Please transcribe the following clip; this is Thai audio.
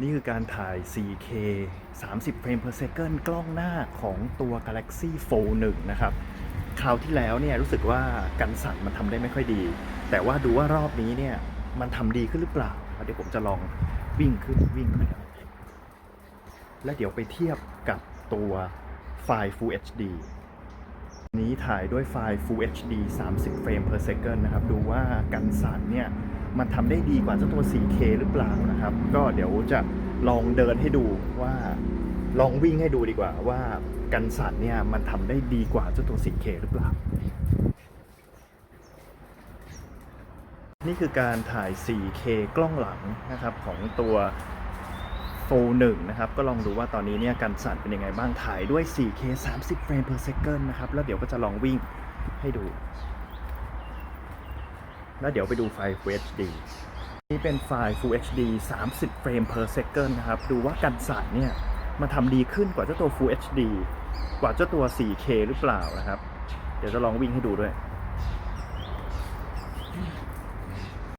นี่คือการถ่าย 4K 30 เฟรม per second กล้องหน้าของตัว Galaxy Fold 1 นะครับ คราวที่แล้วเนี่ยรู้สึกว่ากันสั่นมันทำได้ไม่ค่อยดี แต่ว่าดูว่ารอบนี้เนี่ยมันทำดีขึ้นหรือเปล่า เดี๋ยวผมจะลองวิ่งขึ้นวิ่งขึ้นและเดี๋ยวไปเทียบกับตัวไฟล์ Full HD นี้ถ่ายด้วยไฟล์ Full HD 30 เฟรม per second นะครับ ดูว่ากันสั่นเนี่ย มันทำได้ดีกว่าเจ้าตัว 4K หรือเปล่านะครับ ก็เดี๋ยวจะลองเดินให้ดูว่าลองวิ่งให้ดูดีกว่าว่ากันสั่นเนี่ยมันทำได้ดีกว่าเจ้าตัว 4K หรือเปล่า นี่คือการถ่าย 4K กล้องหลังนะครับของตัวโฟหนึ่งนะครับ ก็ลองดูว่าตอนนี้เนี่ยกันสั่นเป็นยังไงบ้างถ่ายด้วย 4K 30 เฟรม per second นะครับ แล้วเดี๋ยวก็จะลองวิ่งให้ดู แล้วเดี๋ยวไปดูไฟล์ Full HD นี่เป็นไฟล์ Full HD 30 เฟรม per second นะครับ ดูว่ากันสั่นเนี่ย มันทำดีขึ้นกว่าเจ้าตัว Full HD กว่าเจ้าตัว 4K หรือเปล่านะครับ เดี๋ยวจะลองวิ่งให้ดูด้วย